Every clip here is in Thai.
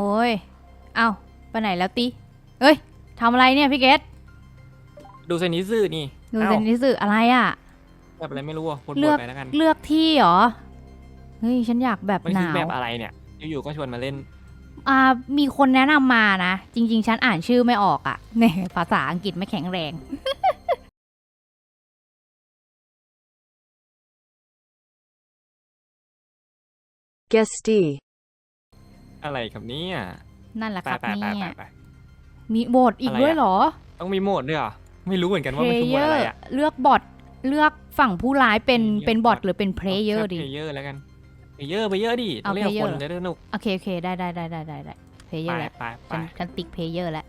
โอ้ย เอ้าไปไหนแล้วติ เอ้ยทำอะไรเนี่ยพี่เกตดูเซนิสึนี่ดูเอ้าเซนนิสึอะไรอะ แบบอะไรไม่รู้อะบนเลืบอกไปแล้วกัน เลือกที่เหรอ เฮ้ยฉันอยากแบบมันหคืนาอแบบวอะไรเนี่ย อยู่ๆก็ชวนมาเล่น อ่า มีคนแนะนำมานะ จริง ๆ ฉันอ่านชื่อไม่ออกอะ่ะเนี่ยภาษาอังกฤษไม่แข็งแรง Guesty. อะไรครับเนี่ยนั่นแหละไปครับไปไปเนี่ไปยไป มีโบทอีกอะไรด้วยอะเหรอต้องมีโหมดด้วยเหรอไม่รู้เหมือนกันว่าเพมันลคือโหมเยดออะไรร์อะเลือกบอทเลือกฝั่งผู้ร้ายเป็น Player เป็นบอท bot หรือเป็นเพลเยอร์าดีเพลเยอร์แล้วกันเพลเยอร์เพลเยอร์ดิต้เอาองเล่นกับ player คนจะได้สนุกโอเคโอเคได้ได้ได้ได้ได้ได้เพลเยไปอร์แล้วไปไปฉันฉันติ๊กเพลเยอร์แล้ว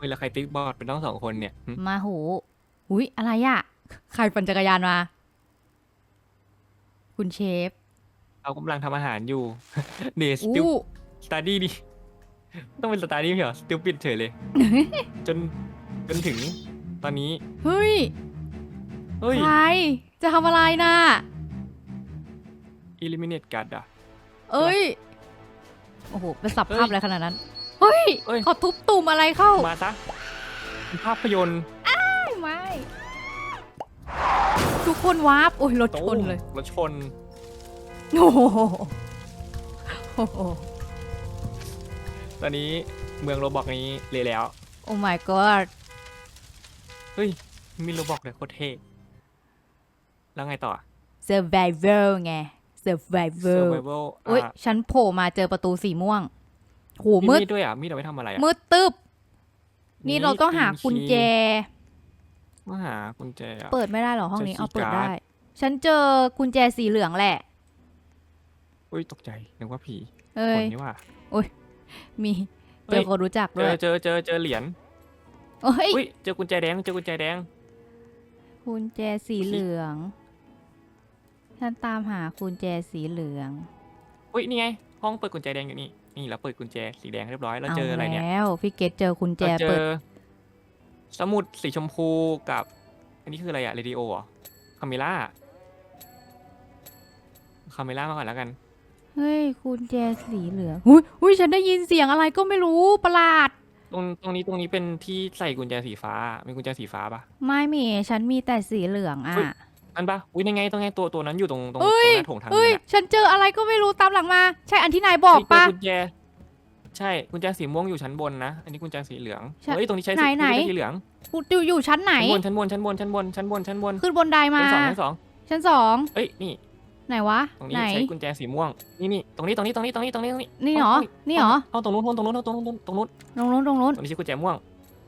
เวลาใครติ๊กบอร์ดเป็นต้องสองคนเนี่ยหึมาโหอุ้ยอะไรอะใครปั่นจักรยานมา คุณเชฟเรากำลังทำอาหารอยู่เนสติวอู้ สตาร์ดี้ดิ ต้องเป็นสตาร์ดี้เหรอสติวปิดเฉยเลย จนจนถึงตอนนี้เฮ้ยเฮ้ย ใครจะทำอะไรน่ะ eliminate กัดอะเอ้ย โอ้โหเป็นสับเฮ้ยภาพอะไรขนาดนั้น เฮ้ยเฮ้ย เขาทุบตุ่มอะไรเข้า มาซะภาพยนตร์ไม่ไม่ ทุกคนวาร์ปโอ้ยรถชนเลย รถชน โอ้โหโอ้โห ตอนนี้เมืองโรบอกนี้เละแล้ว โอ้ my god เฮ้ย มีโรบอกเลยโคตรเท่แล้วไงต่อ survivor ไง survivor survival อุ้ยอะฉันโผล่มาเจอประตูสีม่วงโหมีมืดมีดด้วยอะ มีดเอาไว้ทำอะไรอะมืดตึบนี่เราต้องหามีดกุญแจต้องหากุญแจอะ เปิดไม่ได้เหรอห้องนี้เจอเอาเปิดคีย์การ์ดได้ฉันเจอกุญแจสีเหลืองแหละ อุ้ยตกใจนึกว่าผีเอ้คยนนี่ว่ามีเฮ้เจอยคนรู้จักเจด้วอยเจอเจอเจอเหรียญเอ้ยอุ้ยเจอกุญแจแดงเจอกุญแจแดง กุญแจสีเหลือง ฉันตามหากุญแจสีเหลืองอุ้ยนี่ไง ห้องเปิดกุญแจแดงอยู่นี่นี่เราเปิดกุญแจสีแดงเรียบร้อยแล้วเจออะไรเนี่ยแล้วพี่เกตเจอกุญแจเราเจเปิดอสมุดสีชมพูกับ อันนี้คืออะไรอะเรดิโอเหรอคาเมล่าคาเมล่ามาก่อนแล้วกันเฮ้ยกุญแจสีเหลืองอุ้ยอุ้ยฉันได้ยินเสียงอะไรก็ไม่รู้ประหลาด ตรงตรงนี้ตรงนี้เป็นที่ใส่กุญแจสีฟ้า มีกุญแจสีฟ้าปะ ไม่มีฉันมีแต่สีเหลืองอะ เฮ้ย อันปะอุ้ยยังไงตรงไงตัวตัวนั้นอยู่ตรงตรงตรเอ้งย หน้าโถงทางเฮ้เดิยนอะฉันเจออะไรก็ไม่รู้ตามหลังมา ใช่อันที่นายบอกเฮ้ยเจปะกุญแจ ใช่กุญแจสีม่วงอยู่ชั้นบนนะ อันนี้กุญแจสีเหลืองใช่เฮ้ยตรงนี้ใช้ไหนสีไหน กุญแจสีเหลืองกูอยู่อยู่ชั้นไหน ชั้นบนชั้นบนชั้นบนชั้นบนชั้นบนชั้นบนขึ้นบนไดมา ชั้นสองชั้นสองชั้นสองเอ้ยนี่ ไหนวะ ตรงนี้ไหน ใช้กุญแจสีม่วง นี่นี่ตรงนี้ตรงนี้ตรงนี้ตรงนี้ตรงนี้ตรงนี้นี่เหรอ นี่เหรอห้องตรงนู้นห้องตรงนู้นห้องตรงนู้นตรงนู้นตรงนู้นตรงนู้น ตรงนี้ใช้กุญแจม่วง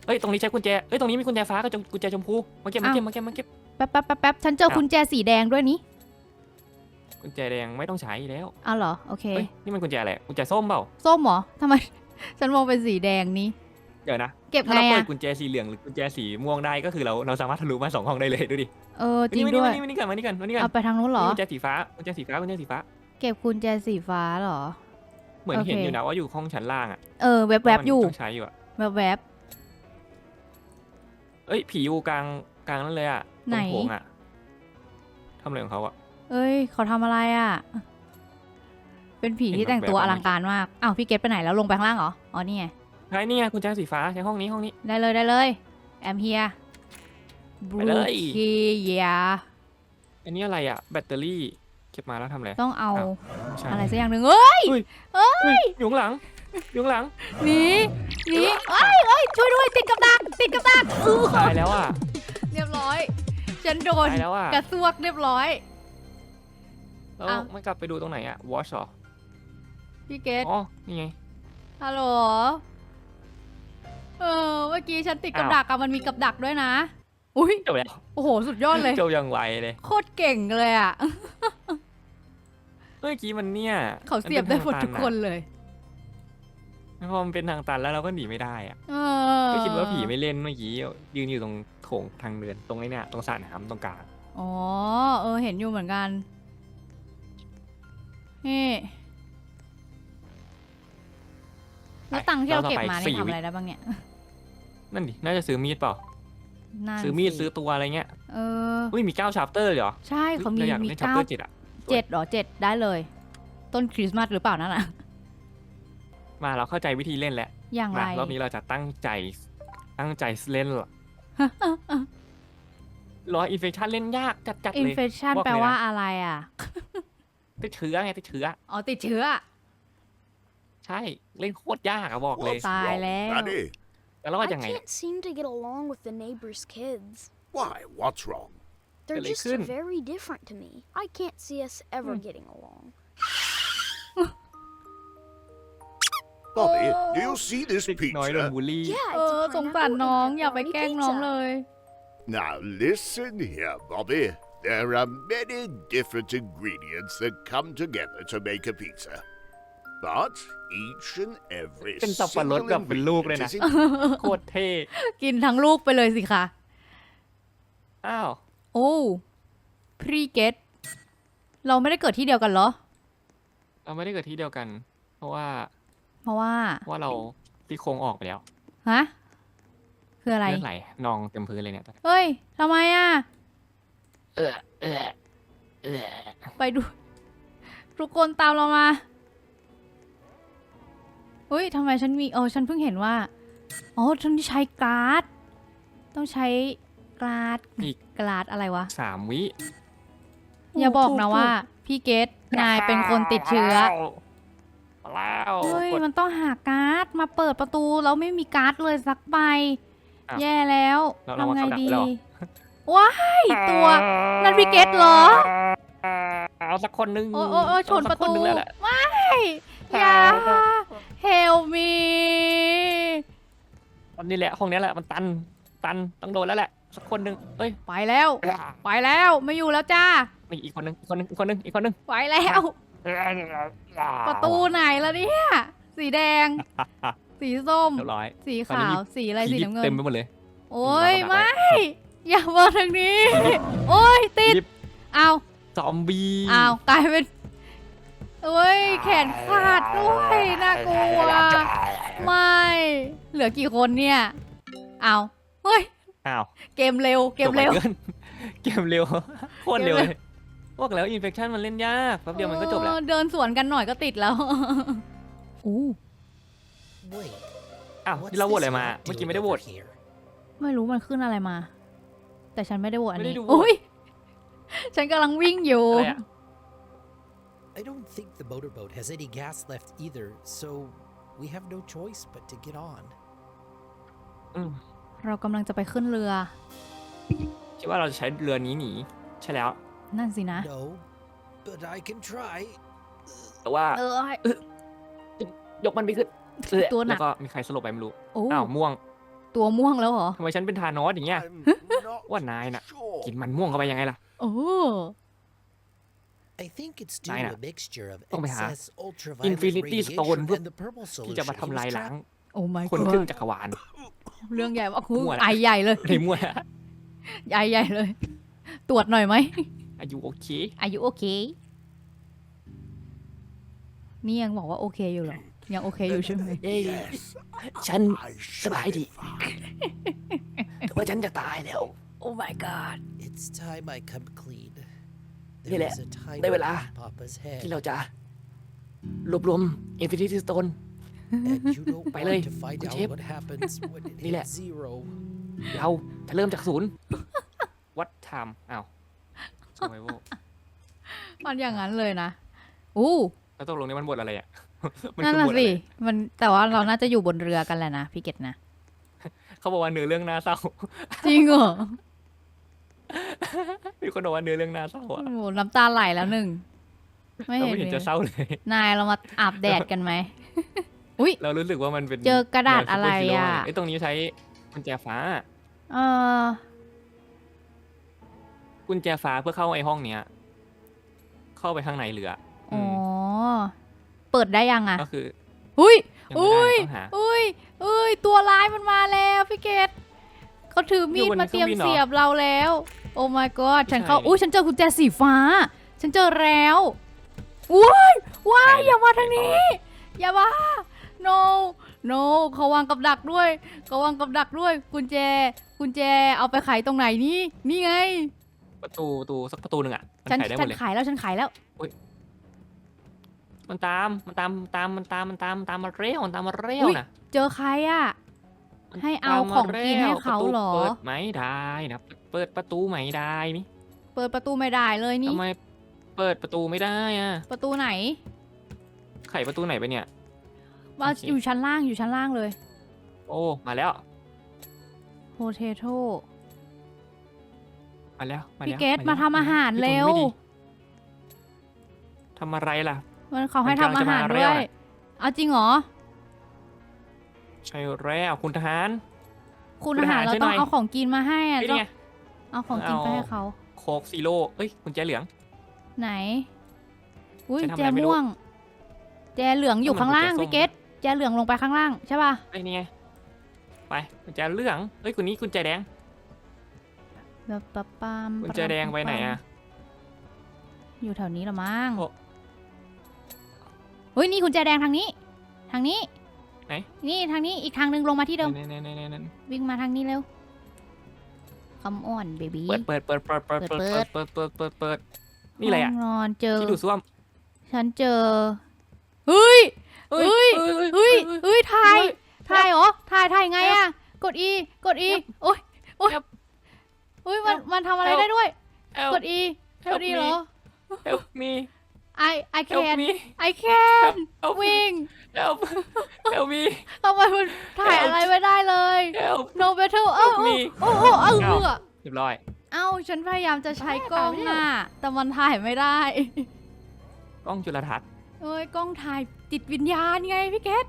เอ้ยตรงนี้ใช้กุญแจเอ้ยตรงนี้มีกุญแจฟ้ากับกุญแจชมพูมาเก็บมาเก็บมาเก็บมาเก็บแป๊บแป๊บแป๊บแป๊บฉันเจออ้าวกุญแจสีแดงด้วยนี่กุญแจแดงไม่ต้องใช้แล้วอ้าวเหรอ โอเค เอ้ยนี่มันกุญแจอะไรกุญแจส้มเปล่า ส้มเหรอทำไม ฉันมองเป็นสีแดงนี้ เดี๋ยวนะเก็บถ้าไงเราเปิอะดกุญแจสีเหลืองหรือกุญแจสีม่วงได้ก็คือเราเราสามารถทะลุมาสองห้องได้เลยดูดิเออจริงมาด้วยนี่มานี่มานี่กันมานี่กันมานี่กันเอาไปทางนู้นเหรอ กุญแจสีฟ้ากุญแจสีฟ้ากุญแจสีฟ้า เก็บกุญแจสีฟ้าเหรอ เหมือนเห็นโอเค อยู่นะว่าอยู่ห้องชั้นล่างอะเออแวบแวบมันๆอยู่ต้องใช้อยู่อะแวบแวบเอ้ยผีอยู่กลางกลางนั่นเลยอะตไหนรงโถงอะทำอะไรของเขาอะๆเอ้ยเขาทำอะไรอะเป็นผีเห็นที่แต่งตัวแว๊อบๆลังการมากอ้าวพี่เกตไปไหนแล้วลงไปข้างล่างเหรออ๋อนี่ไง ใช่นี่ไงกุญแจสีฟ้าใช้ห้องนี้ห้องนี้ ได้เลยได้เลยแอมเฮียบไปลูเลยคียาอันนี้อะไรอะ แบตเตอรี่ เก็บมาแล้วทำอะไร ต้องเอาอ้าวไม่ใช่ อะไรสักอย่างหนึ่งเอ้ยอุ๊ยอยู่ข้างหลังอยู่ข้างหลัง หนีหนีเอ้ยเอ้ยช่วยด้วยติดกับดักติดกับดักอื้อตายแล้วอะ เรียบร้อย ฉันโดนตายแล้วอะ กระซวกเรียบร้อย แล้วอ้าวไม่กลับไปดูตรงไหนอะ watch หรอพี่เกตอ๋อ นี่ไงฮัลโหล เออเมื่อกี้ฉันติดกับอ้าว ดักอะมันมีกับดักด้วยนะ อุ้ยจบแล้วโอ้โหสุดยอดเลย จบอย่างไวเลย โคตรเก่งเลยอะเมื่อกี้มันเนี่ยเขาเสียบได้หมดทุกคนนเลยเป็นทางตันอะพอมันเป็นทางตันแล้วเราก็หนีไม่ได้อะเออก็คิดว่าผีไม่เล่นเมื่อกี้ยืนอยู่ตรงโถงทางเดินตรงไอ้เนี่ยตรงสระน้ำตรงกลางอ๋อเออเห็นอยู่เหมือนกันนี่แล้วตังค์ที่เราเก็บมาเนี่ยทำอะไรได้บ้างเนี่ย นั่นดิ น่าจะซื้อมีดเปล่า นั่นซื้อมีดสิซื้อตัวอะไรเงี้ยเออ อุ้ยมีเก้าชาร์เตอร์เหรอใช่เขามีรอยากมีเล่นชาร์เก้าเตอร์เจ็ดอะเจ็ดเหรอเจ็ดได้เลย ต้นคริสต์มาสหรือเปล่านั่นอะ มาเราเข้าใจวิธีเล่นแล้วอย่างไร มารอบนี้เราจะตั้งใจตั้งใจเล่นละรออินเฟคชันเล่นยากจัดจัดอินเลยเฟคชันบอกเลยนะ แปลว่าอะไรอะ ติดเชื้อไงติดเชื้ออ๋อติดเชื้อ ใช่เล่นโคตรยากอะบอกเลย What's Tài wrong, leo. Daddy? แล้วว่า I ยังไง can't seem to get along with the neighbor's kids. Why? What's wrong? They're Really just couldn't. very different to me. I can't see us ever getting along. Bobby, do you see this เด็กน้อยโดน pizza? บูลลี่ Yeah, เอ it's อ a สงสาร pineapple น้อง and อย่าไป pepperoni แกล้งน้อง pizza. เลย Now listen here, Bobby. There are many different ingredients that come together to make a pizza. But each and every เป็นสับปะรด single แบบเป็นลูกเลย ingredient นะ is in โคตรเท่ กินทั้งลูกไปเลยสิคะ อ้าว โอ้พรีเกตเราไม่ได้เกิดที่เดียวกันเหรอ เราไม่ได้เกิดที่เดียวกัน เพราะว่า เพราะว่าเพราะว่าเราที่โครงออกไปแล้ว ฮะ คืออะไรเลือดไหลนองเต็มพื้นเลยเนี่ย เฮ้ยทำไมอะ เออเออเออไปดู ทุกคนตามเรามา เฮ้ยทำไมฉันมีเออฉันเพิ่งเห็นว่า อ๋อฉันใช้การ์ด ต้องใช้การ์ดการ์ดอะไรวะ สามวิ อย่าบอกนะว่า พี่เกตนายเป็นคนติดเชื้อมาแล้วเฮ้ย กด มันต้องหาการ์ดมาเปิดประตูแล้วไม่มีการ์ดเลยสักใบ อ้าวแย่แล้วเราเราทำไงว่าเขาดักดีไปแล้ว ว้ายตัว นั่นพี่เกตเหรอ เอาสักคนนึงโอ้ยโอ้ยโอ้ยชนเอาปสัระกคนตูนึงแล้วแหละไม่ อย่า help me ตอนนี้แหละห้องนี้แหละมันตันตันต้องโดนแล้วแหละสักคนนึงเอ้ยไปแล้ว ไปแล้วไม่อยู่แล้วจ้านี่อีกคนนึงอีกคนนึงอีกคนนึงอีกคนนึงไปแล้ว ประตูไหนล่ะเนี่ย สีแดง สีส้มเรียบร้อยสีตอนนี้ขาวมีสีอะไรสีลิฟน้ำต์เงิเต็นมไปหมดเลย โอ้ยเราดักไม่ไว้อย่ามาทางนี้ โอ้ยติดลิฟต์เอาซอมบี้ เอากลายเป็น โอ้ย แขนขาดด้วยน่ากลัว ไม่ เหลือกี่คนเนี่ย เอาเฮ้ย อ้าวเกมเร็ว เกมเร็วจบไกินเกมเร็วโคตรเร็วเกมเร็วเลยบอกแล้วอินเฟคชันมันเล่นยากแป๊บเดียวมันก็จบแล้วเออเดินสวนกันหน่อยก็ติดแล้วอู้ Wait, อ้าว what's ที่เราโหวต this อะไรมา map เมื่อกี้ doing ไม่ได้โหวต over here? ไม่รู้มันขึ้นอะไรมา แต่ฉันไม่ได้โหวตอันไม่ได้นี้ดูโหวตอุ้ย ฉันกำลังวิ่งอยู่อะไรอะ I don't think the motorboat has any gas left either, so we have no choice but to get on. อืมเรากำลังจะไปขึ้นเรือ คิดว่าเราจะใช้เรือนี้หนีใช่แล้ว นั่นสินะ No, but I can try. แต่ว่าเออ ยกมันไม่ขึ้นเออตัวหนัก แล้วก็มีใครสลบไปไม่รู้โอ้อ้าวม่วงตัวม่วงแล้วเหรอทำไมฉันเป็นทานอสอย่างเงี้ย I'm not ว่านายน่ะ sure. กินมันม่วงเข้าไปยังไงล่ะ โอ้ I think it's due Này to nè. a mixture of Không phải hả? excess ultraviolet Infinity radiation Stone ước and the purple ที่จะมา solution he ทำลาย was ล้าง trapped. โอ้ my คนครึ่ง god จักรวาล เรื่องใหญ่ว่ะคุณมั่วละไอใหญ่เลยในมั่วใหญ่ใหญ่เลย ตรวจหน่อยไหมอายุโอเค อายุโอเค นี่ยังบอกว่าโอเคอยู่เหรอ ยังโอเคอยู่ใช่ไหมเอ้ย Yes, ฉัน I สบาย should ดี be fine. แต่ว่าฉันจะตายแล้ว โอ้ my god It's time I come clean. Đây There là- is a time đây là- in Papa's ที่ head, เราจะรวบรวม Infinity Stone and you don't Phải lên, want to find cô out chép. what happens when it Đi lẹ. hits zero. เราจะเริ่มจากศูนย์ What time อ้าว Survival มันอย่างนั้นเลยนะ อู้แล้วตกลงนี่มันบทอะไรอะ มันั่นคืน่ะบทอะไรสิ มันแต่ว่าเราน่าจะอยู่บนเรือกันแหละนะพี่เกดนะ เขาบอกว่าเนื้อเรื่องน่าเศร้า จริงเหรอ มีคนบอกว่าเนื้อเรื่องน่าเศร้าอะโอ้โหน้ำตาไหลแล้วหนึ่ง ไม่เราเห็นไม่เห็นเลจะยเศร้าเลย นายเรามาอาบแดดกันไหม อุ้ย เรารู้สึกว่ามันเป็นเจอกระดาษอะไรแนวซูเปฮีโอะไอ้ยตรงนี้ใช้กุญแจฟ้า เออกุญแจฟ้าเพื่อเข้าไอ้ห้องเนี้ย เข้าไปข้างในเรืออ๋อมเปิดได้ยังอะก็คืออุ้ย ยังไม่ได้อุ้ย ต้องหาอุ้ยอุ้ย ตัวร้ายมันมาแล้วพี่เกด เขาถือมีอยู่ดบนมาเตรียมเครื่องบินเหรอเสียบเราแล้ว โอ้ my god ฉันเข้าใช่อุ้ยฉันเจอกุญแจสีฟ้า ฉันเจอแล้วว้ายว้ายอย่ามาทางนี้ อย่ามา no no เขาวางกับดักด้วยเขาวางกับดักด้วย กุญแจ กุญแจเอาไปไขตรงไหนนี่ นี่ไง ประตูประตูสักประตูหนึ่งอะมันฉันขายได้หมฉัดนเลยขายแล้วฉันขายแล้วปมันตามมันตามตามมันตามมันตามมันตามมาเร็วมันตามมาเร็วอุ๊ยนะเจอใครอะมัน ให้เอาตมมของกินให้ร็วเขาประตูเหรอเปิดไม่ได้นะเปิดประตูไม่ได้นี่เปิดประตูไม่ได้เลยนี่ ทำไมเปิดประตูไม่ได้อะประตูไหนไขประตูไหนไปเนี่ย ว่าโอเค อยู่ชั้นล่างอยู่ชั้นล่างเลย โอ้ มาแล้วโพเทโต้มาแล้ว มาพี่แล้วเกตแล้วมาทำอาหารพี่เร็วไม่ดีทำอะไรล่ะ มันเขาให้มันกำลังทำอาหารจะมาด้วเร็ยวน่ะเอาจริงเหรอ ใช่แล้วคุณทหาร คุณคุณอาหารหาเราช่วยต้อหงน่อยเอาของกินมาให้อะไอ้ต้องเนี่ยเอาของกินไปเอาให้เขาโคกซีโร่เอ้ยกุญแจเหลือง ไหน อุ้ยจะทำแจอะไรไม่รู้ ม่วง แจเหลืองอยู่มันข้างล่างกุญแจส้มพี่เกตแจเหลืองลงไปข้างล่างใช่ป่ะไอ้นี่ไง ไปกุญแจเหลืองเอ้ยคุณนี้กุญแจแดง แบบปะปามกุญแจแดงไปไหนอะอยู่แถวนี้ละมั้งโอ้ เฮ้ยนี่กุญแจแดงทางนี้ ทางนี้ ไหน นี่ทางนี้อีกทางหนึงลงมาที่เดิม นั่นนั่นนั่นนั่นวิ่งมาทางนี้เร็วคำอ่อนเบบี้เปิดเปิดเปิดเปิดเปิดเปิดเปิดเปิดเปิดเปิดเปิดนี่อะไรอะนอนเจอที่ดูดซ่วมฉันเจอเฮ้ยเฮ้ยเฮ้ยเฮ้ยถ่ายถ่ายเหรอถ่ายถ่ายไงอะกด E กด E โอ้ยโอ้ยครับเฮ้ยมันมันทำอะไร Help ได้ด้วยเอลกด E ก Help ด E me เหรอ help me I I help can me I can help me วิ่ง help help me ทำไมมันถ่ายอะไรไม่ได้เลย help no better เอ้า Help me โอ้โหเอ้าเอ้า เอ้าเรียบร้อย เอ้าฉันพยายามจะใช้กล้องน่ะแต่มันถ่ายไม่ได้กล้องจุลทรรศน์เอ้ยกล้องถ่ายติดวิญญาณไงพี่เกต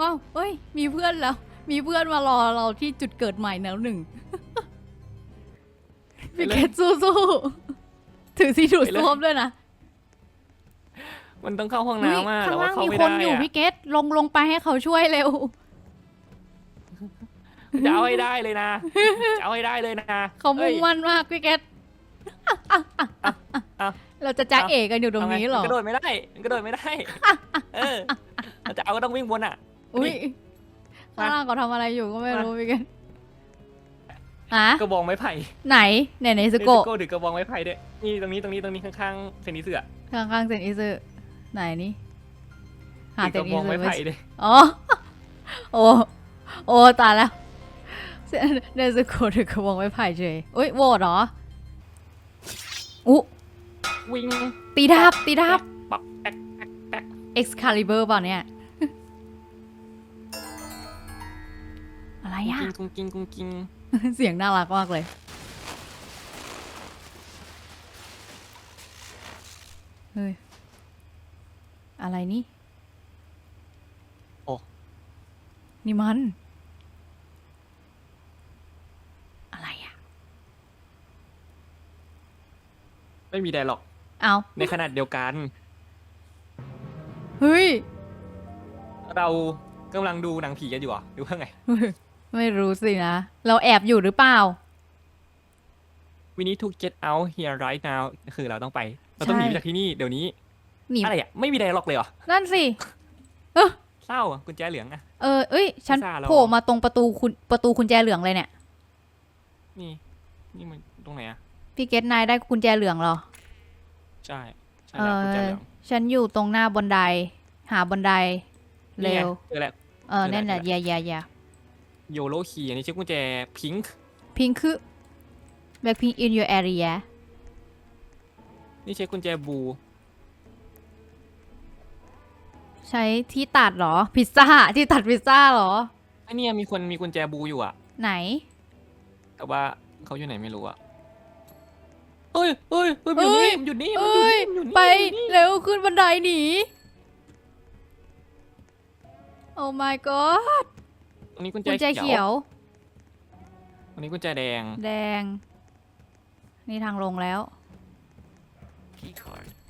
ว้าวเอ้ย มีเพื่อนแล้ว มีเพื่อนมารอเราที่จุดเกิดใหม่แล้วหนึ่งพี่เกตสู้ๆ ถือที่ดูดซ่วมด้วยนะมันต้องเข้าห้องเฮ้ยน้ำอะข้างแต่ว่าล่างเข้ามีไม่คนได้อยู่อะพี่เกตลงลงไปให้เขาช่วยเร็ว จะเอาให้ได้เลยนะ จะเอาให้ได้เลยนะเขามุ่งอ้ยมั่นมากพี่เกตอะเราจะจ้าเอกกันอยู่ตรงนี้เหรอมันกระโดดไม่ได้ มันกระโดดไม่ได้ เออเราจะเอาก็ต้องวิ่งวนอะ อุ้ยมาข้างล่างเขาทำอะไรอยู่ก็ไม่มารู้พี่เกต อะกระบองไม้ไผ่ไหนไหนไหนสเนโกะโก้ถือกระบองไม้ไผ่ด้วยนี่ตรงนี้ตรงนี้ตรงนี้ข้างๆเซนิเสือข้างๆเซนอิซึไหนนี่หาถืเซอนกระอิบองซึไม้ไว้ไผ่ด้วยอ๋อโอ้โอ้ตายแล้วเซนเนซึโกะถือกระบองไม้ไผ่เฉยอุ้ยโหวตเหรออุ๊วิ่งตีดาบตีดาบปักแป๊กแป๊กแป๊ก Excalibur เปล่าเนี่ยอะไรอะกุ้งกิ้งกุ้งกิ้ง เสียงน่ารักมากเลย เฮ้ย อะไรนี่ โอ้ นี่มัน อะไรอะไม่มีไดหรอก เอาในขนาดเดียวกัน เฮ้ย เรากำลังดูหนังผีกันอยู่เหรอะหรือว่าไง ไม่รู้สินะ เราแอบอยู่หรือเปล่า We need to get out here right now คือเราต้องไป เราต้องหนีใช่ไปจากที่นี่เดี๋ยวนี้ หนีอะไรอะ ไม่มีไดหรอกเลยเหรอ นั่นสิเศร้าอะกุญแจเหลืองอะ เออ เอ้ย ฉันพิซซ่าเราโผล่มาตรงประตูคุณประตูกุญแจเหลืองเลยเนี่ย นี่ นี่มันตรงไหนอะ พี่เกตนายได้กุญแจเหลืองเหรอ ใช่ใช่เอแล้วอกุญแจเหลืองฉันอยู่ตรงหน้าบันได หาบันได เร็วนี่ไงเจอแล้วเออเจอแล้วนั่นแหละเจอแล้วอย่าอย่าอย่า โยโลคีอันนี้ชื่อกุญแจพิงค์พิงคือ Blackpink in your area นี่ใช้กุญแจบูใช้ที่ตัดเหรอ พิซซ่า ที่ตัดพิซซ่าเหรออันนี้มีคนมีกุญแจบูอยู่อะไหน แต่ว่าเขาอยู่ไหนไม่รู้อะเฮ้ยเฮ้ยเฮ้ยมันอยู่นี่มันอยู่นี่มันอยู่เอ้ย นี่มันอยู่นี่ไปมันอยู่นี่เร็วขึ้นบันไดหนี โอ้ my god ตรงนี้กุญแจกุญแจเขียวตรงนี้กุญแจแดง แดง นี่ทางลงแล้ว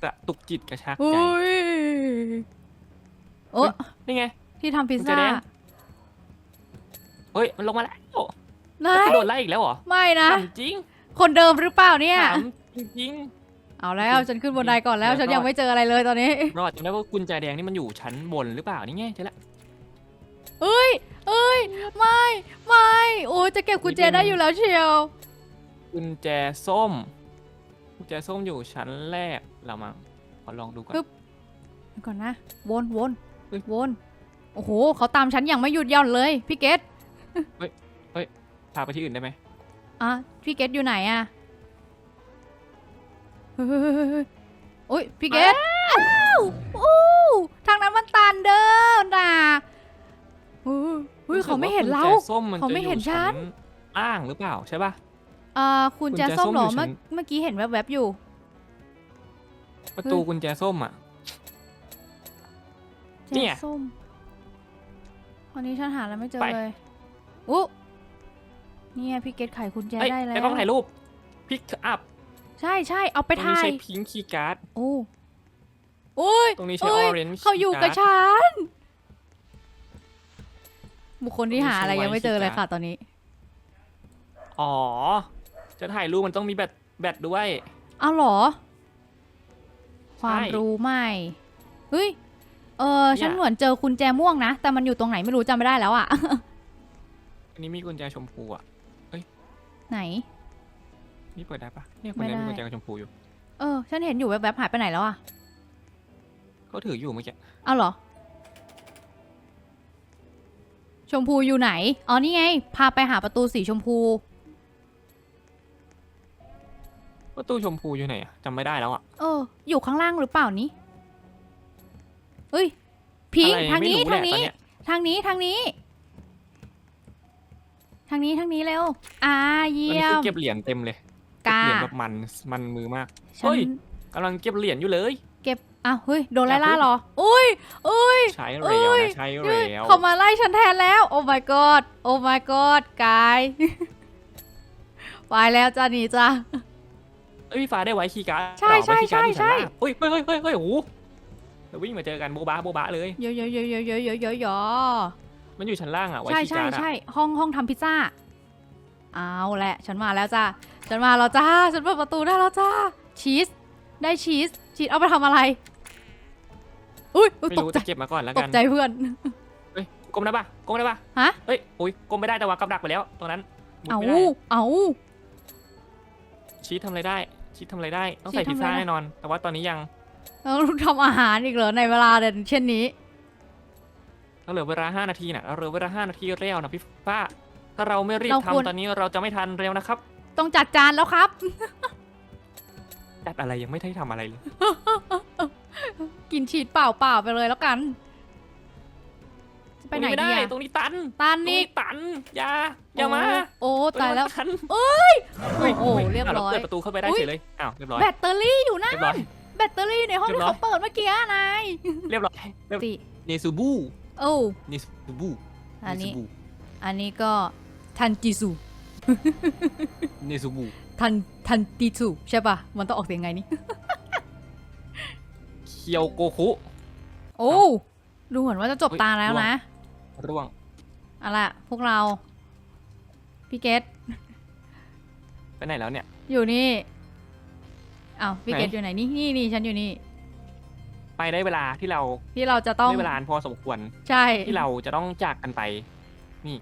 กระตุกจิตกระชากใจ อุ้ยโอ้นี่ไง ที่ทำพิซกุญแจซ่าแดง เฮ้ย มันลงมาแล้วนายจะโดนไล่อีกแล้วเหรอไม่นะ ถามจริงคนเดิมหรือเปล่าเนี่ย ถามจริง เอาแล้วฉันขึ้นบันไดก่อนแล้ว เดี๋ยวฉันยังรอดไม่เจออะไรเลยตอนนี้ ๆรอดจำได้ว่ากุญแจแดงนี่มันอยู่ชั้นบนหรือเปล่านี่ไงเจอละเอ้ย เอ้ย ไม่ ไม่ โอ้ยจะเก็บกุญแจนี่เป็นได้อยู่แล้วเชียว กุญแจส้ม กุญแจส้มอยู่ชั้นแรกเรามาขอลองดูก่อน ปึ๊บ เดี๋ยวก่อนนะ วนวนเฮ้ย วน โอ้โห เขาตามฉันอย่างไม่หยุดหย่อนเลย พี่เกตพาไปที่อื่นได้ไหมอะ พี่เกตอยู่ไหนอะเฮ้ยเฮ้ยเฮ้ยเฮ้ยโอ้ยพี่เกตอ้าวอู้ทางนั้นมันตันเด้อน่ะ เฮ้ยเฮ้ยรู้สึกเขาไม่เห็นเราว่กุญแจส้มมันเขาจะไม่อเห็นยู่ฉัชั้นนล่างหรือเปล่าใช่ป่ะอ่าคุณกุญแจแจส้มส้มเหรออยู่ชั้เมื่อนเมื่อกี้เห็นแวบๆอยู่ ประตูกุญแจส้มอะ เนี่ยแจส้มวันนี้ฉันหาแล้วไม่เจอไป เลยอุ๊เนี่ยพี่เกตไขคุณแจเอ้ยได้แล้วในกล้องถ่ายรูปพิกอัพใช่ใช่เอาไปตรงนี้ถ่าย ใช้พิงคีย์การ์ดโอ้โอ้ยตรงนี้ใช้อเอ้ยอเรนจ์เขาอยู่กับฉัน บุคคลที่หาอะไรยังไม่เจอเลยค่ะตอนนี้ อ๋อ จะถ่ายรูปมันต้องมีแบตแบตด้วย เอาเหรอใช่ความรู้ใหม่เฮ้ย เออเนี่ย ฉันเหมือนเจอคุณแจม่วงนะ แต่มันอยู่ตรงไหนไม่รู้จำไม่ได้แล้วอะ อันนี้มีกุญแจชมพูอะ ไหน นี่เปิดได้ปะเนี่ยคนไม่นี้ได้มีกุญแจชมพูอยู่ เออ ฉันเห็นอยู่แวบๆหายไปไหนแล้วอะเขาถืออยู่เมื่อกี้ เอาเหรอ ชมพูอยู่ไหน อ๋อนี่ไง พาไปหาประตูสีชมพู ประตูชมพูอยู่ไหนอะจำไม่ได้แล้วอะเออ อยู่ข้างล่างหรือเปล่านี้เฮ้ย พิงอะไรทางนี้ไม่รู้ทางแหละตอนี้เยทางนี้ทางนี้ ทางนี้ทางนี้เร็ว อ่าตอนเยี่นี้ยคือมเก็บเหรียญเต็มเลยกาเก็บเหรียญแบบมันมันมือมาก ฉัเฮ้นยกำลังเก็บเหรียญอยู่เลย เก็บอ้าวเฮ้ยโดนไล่ล่าเหรอ อุ้ยอุ้ย ใช้เอ้เร็วยนะใช้เฮ้ยเร็วเขามาไล่ฉันแทนแล้ว โอ้ my god โอ้ my god กายไปแล้วจ้าหนีจ้าเอ้ยพี่ฟ้าได้ไว้คีย์การ์ดใช่เหรอไว้คีย์การ์ดใช่ที่ชั้นล่างเฮ้ยเฮ้ยเฮ้ยเฮ้ยเฮ้ยโอ้โหเดี๋ยววิ่งมาเจอกันโบบะโบบะเลยเยอะเยอะเยอะเยอะเยอะเยอะเยอะเยอะมันอยู่ชั้นล่างอะไว้ใช่คีย์ใช่การ์ดอะใช่ห้องห้องทำพิซซ่าเอาแหละฉันมาแล้วจ้าฉันมาแล้วจ้าฉันเปิดประตูได้แล้วจ้าชีส ได้ชีสชีสเอาไปทำอะไร อุ้ยอุ๊ยไม่ตกรู้ใจจะเก็บมาก่อนแล้วตกักนใจเพื่อน เฮ้ยก้มได้ปะก้มได้ปะฮะ เฮ้ยโอ้ยก้มไม่ได้แต่ว่ากับดักไปแล้วตรงนั้นหมุนเอาไม่ได้อะเอาชีสทำอะไรได้ ชีสทำอะไรได้ ต้องใส่ชีสพิซทำอะไรซ่าได้แน่นอน แต่ว่าตอนนี้ยังเราทำอาหารอีกเหรอในเวลาเดินเช่นนี้ เราเหลือเวลา5นาทีน่ะเราเหลือเวลา5นาทีแล้วนะพี่ฟ้า ถ้าเราไม่รีบเราควร ทำตอนนี้เราจะไม่ทันเร็วนะครับ ต้องจัดจานแล้วครับ จัดอะไรยังไม่ได้ทำอะไรเลย กินชีสเปล่าเปล่าๆไปเลยแล้วกัน จะไปไหนตรงดีม่ได้ อะตรงนี้ตันตานตรงนี่นี้ตันอย่าอย่ามาโอ้ตรงนี้ตายแล้วมันตันเอ้ยฮ้ยโอ้โหฮ้เรียบร้อยาเปิดประตูเข้าไปได้อุ๊ยเฉยเลยอ้าวเรียบร้อยแบตเตอรี่อยู่นะเรียบร้อย แบตเตอรี่อยู่ในห้องเรียที่บร้อย เขาเปิดเมื่อกี้อะนายเรียบร้อยเรียบติเนซูบูโอ้เนซูบูอันนี้เซูบูอันนี้ก็ทันจิสุเนซูบู ทันทันติสุใช่ปะมันต้องออกเสียงไงนี่ เคียวโกคุ โอ้ดูเหมือนว่าจะจบเฮ้ยตาแล้วนะ ร่วงเอาล่ะพวกเรา พี่เกตไปไหนแล้วเนี่ย อยู่นี่อ้าวพี่ไหนเกตอยู่ไหนนี่นี่นี่ฉันอยู่นี่ ไปได้เวลาที่เราที่เราจะต้องได้เวลาอันพอสมควร ใช่ ที่เราจะต้องจากกันไป นี่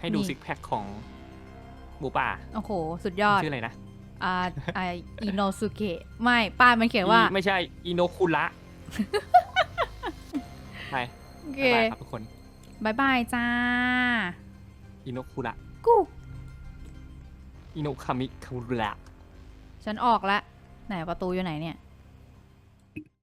ให้ดูนี่ ซิกแพคของ หมูป่า โอ้โห สุดยอด ชื่ออะไรนะอ่าอ่าอิโนสุเกะ ไม่ ป้ายมันเขียนว่าอีไม่ใช่ อิโนคุระไปโอเคบ๊ายบายครับทุกคน บายบายจ้า อิโนคุระกูอิโนคามิคุระ ฉันออกแล้วไหนประตูอยู่ไหนเนี่ย